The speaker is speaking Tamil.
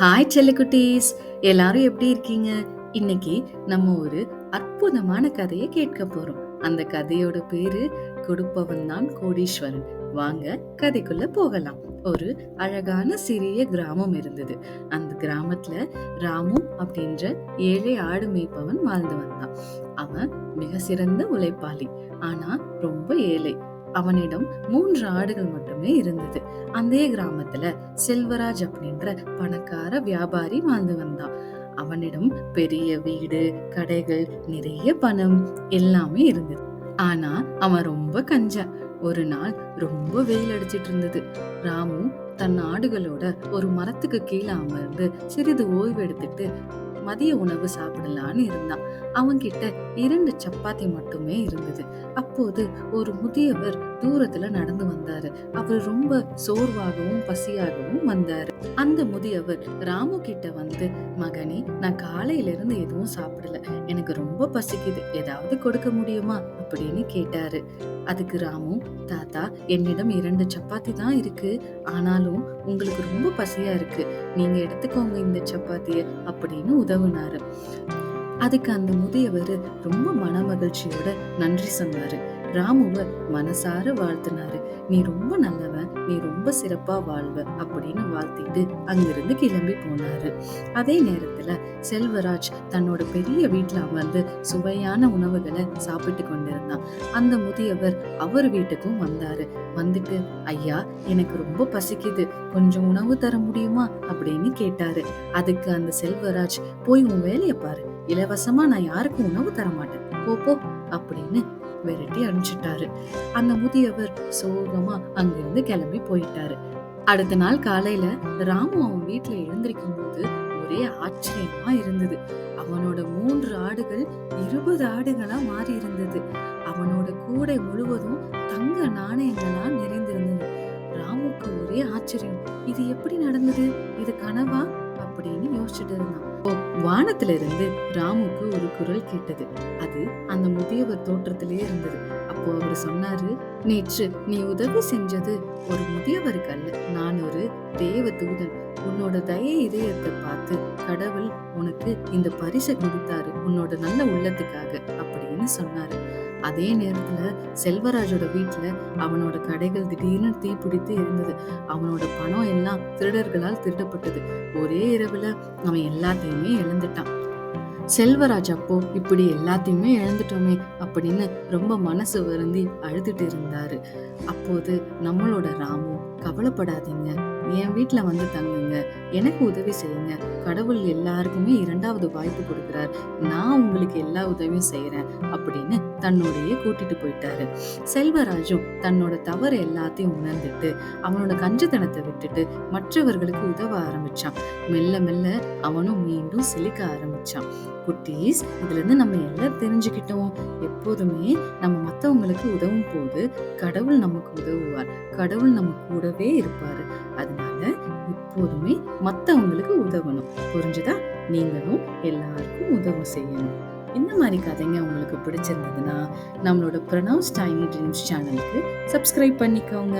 ஹாய் செல்லக்குட்டீஸ். எல்லாரும் எப்படி இருக்கீங்க? இன்னைக்கு நம்ம ஒரு அற்புதமான கதையை கேட்க போறோம். அந்த கதையோட பேரு கொடுப்பவன் தான் கோடீஸ்வரன். வாங்க கதைக்குள்ள போகலாம். ஒரு அழகான சிறிய கிராமம் இருந்தது. அந்த கிராமத்துல ராமு அப்படின்ற ஏழை ஆடு மேய்ப்பவன் வாழ்ந்து வந்தான் அவன் மிக சிறந்த உழைப்பாளி. ஆனா ரொம்ப ஏழை. அவனிடம் மூன்று ஆடுகள் மட்டுமே இருந்தது. அந்த கிராமத்துல செல்வராஜ் அப்படின்ற பணக்கார வியாபாரி வாழ்ந்து வந்தான் அவனிடம் பெரிய வீடு கடைகள் நிறைய பணம் எல்லாமே இருந்தது. ஆனா அவன் ரொம்ப கஞ்சா. ஒரு நாள் ரொம்ப வெயில் அடிச்சிட்டு இருந்தது. ராமு தன் ஆடுகளோட ஒரு மரத்துக்கு கீழே அமர்ந்து சிறிது ஓய்வு எடுத்துட்டு மதிய உணவு சாப்பிடலான்னு இருந்தான். அவன்கிட்ட இரண்டு சப்பாத்தி மட்டுமே இருந்தது. அப்போது ஒரு முதியவர் தூரத்துல நடந்து வந்தாரு. அவர் ரொம்ப சோர்வாகவும் பசியாகவும் வந்தாரு. அந்த முதியவர் ராமு கிட்ட வந்து மகனே நான் காலையில இருந்து எதுவும் சாப்பிடல. எனக்கு ரொம்ப பசிக்குது. ஏதாவது கொடுக்க முடியுமா? அப்படின்னு கேட்டாரு. அதுக்கு ராமு தாத்தா என்னிடம் இரண்டு சப்பாத்தி தான் இருக்கு. ஆனாலும் உங்களுக்கு ரொம்ப பசியா இருக்கு. நீங்க எடுத்துக்கோங்க இந்த சப்பாத்திய அப்படின்னு உதவுனாரு. அதுக்கு அந்த முதியவர் ரொம்ப மன மகிழ்ச்சியோட நன்றி சொன்னாரு. ராமுவ மனசார வாழ்த்தினாரு. நீ ரொம்ப நல்லவன் நீ ரொம்ப சிறப்பா வாழ்வ அப்படின்னு வாழ்த்திட்டு அங்கிருந்து கிளம்பி போனாரு. அதே நேரத்துல செல்வராஜ் தன்னோட பெரிய வீட்டுல அமர்ந்து சுவையான உணவுகளை சாப்பிட்டு கொண்டிருந்தான். அந்த முதியவர் அவர் வீட்டுக்கும் வந்தாரு. வந்துட்டு ஐயா எனக்கு ரொம்ப பசிக்குது. கொஞ்சம் உணவு தர முடியுமா? அப்படின்னு கேட்டாரு. அதுக்கு அந்த செல்வராஜ் போய் உன் வேலையை பாரு. இலவசமா நான் யாருக்கும் உணவு தர மாட்டேன் போ போ அப்படின்னு விரட்டி அனுப்பிச்சிட்டாரு. அந்த முதியவர் சோகமா அங்கிருந்து கிளம்பி போயிட்டாரு. அடுத்த நாள் காலையில ராமு அவன் வீட்டுல எழுந்திருக்கும் போது ஒரே ஆச்சரியமா இருந்தது. அவனோட மூன்று ஆடுகள் இருபது ஆடுகளா மாறி இருந்தது. அவனோட கூடை முழுவதும் தங்க நாணயங்களா நிறைந்திருந்தது. ராமுக்கு ஒரே ஆச்சரியம். இது எப்படி நடந்தது? இது கனவா? அப்படின்னு யோசிச்சுட்டு இருந்தான். வானத்துல இருந்து ராமுக்கு ஒரு குரல் கேட்டது. அது அந்த முதியவர் தோற்றத்திலே இருந்தது. அப்போ அவர் சொன்னாரு நேற்று நீ உதவி செஞ்சது ஒரு முதியவருக்கு அல்ல. நான் ஒரு தேவ தூதன். உன்னோட தய இதயத்தை பார்த்து கடவுள் உனக்கு இந்த பரிசை கொடுத்தாரு. உன்னோட நல்ல உள்ளத்துக்காக அப்படின்னு சொன்னாரு. அதே நேரத்துல செல்வராஜோட வீட்டுல அவனோட கடைகள் திடீர்னு தீப்பிடித்து இருந்தது. அவனோட பணம் எல்லாம் திருடர்களால் திருடப்பட்டது. ஒரே இரவுல அவன் எல்லாத்தையுமே இழந்துட்டான். செல்வராஜ் அப்போ இப்படி எல்லாத்தையுமே இழந்துட்டோமே அப்படின்னு ரொம்ப மனசு வருந்தி அழுதுட்டு இருந்தாரு. அப்போது நம்மளோட ராமு கவலைப்படாதீங்க. என் வீட்டில் வந்து தங்குங்க. எனக்கு உதவி செய்யுங்க. கடவுள் எல்லாருக்குமே இரண்டாவது வாய்ப்பு கொடுக்குறார். நான் உங்களுக்கு எல்லா உதவியும் செய்யறேன் அப்படின்னு தன்னோடையே கூட்டிட்டு போயிட்டாரு. செல்வராஜும் தன்னோட தவறு எல்லாத்தையும் உணர்ந்துட்டு அவனோட கஞ்சத்தனத்தை விட்டுட்டு மற்றவர்களுக்கு உதவ ஆரம்பிச்சான். மெல்ல மெல்ல அவனும் மீண்டும் சிலிக்க ஆரம்பிச்சான். குட்டீஸ் இதுல இருந்து நம்ம எல்லாம் தெரிஞ்சுக்கிட்டோம். எப்போதுமே நம்ம மத்தவங்களுக்கு உதவும் போது கடவுள் நமக்கு உதவுவார். கடவுள் நம்ம கூடவே இருப்பாரு. அதனால எப்போதுமே மத்தவங்களுக்கு உதவணும். புரிஞ்சுதா? நீங்களும் எல்லாருக்கும் உதவும் செய்யணும். இந்த மாதிரி கதைங்க உங்களுக்கு பிடிச்சிருந்ததுன்னா நம்மளோட ப்ரொனவுஸ் டைனி ட்ரீம்ஸ் சேனலுக்கு சப்ஸ்கிரைப் பண்ணிக்கோங்க.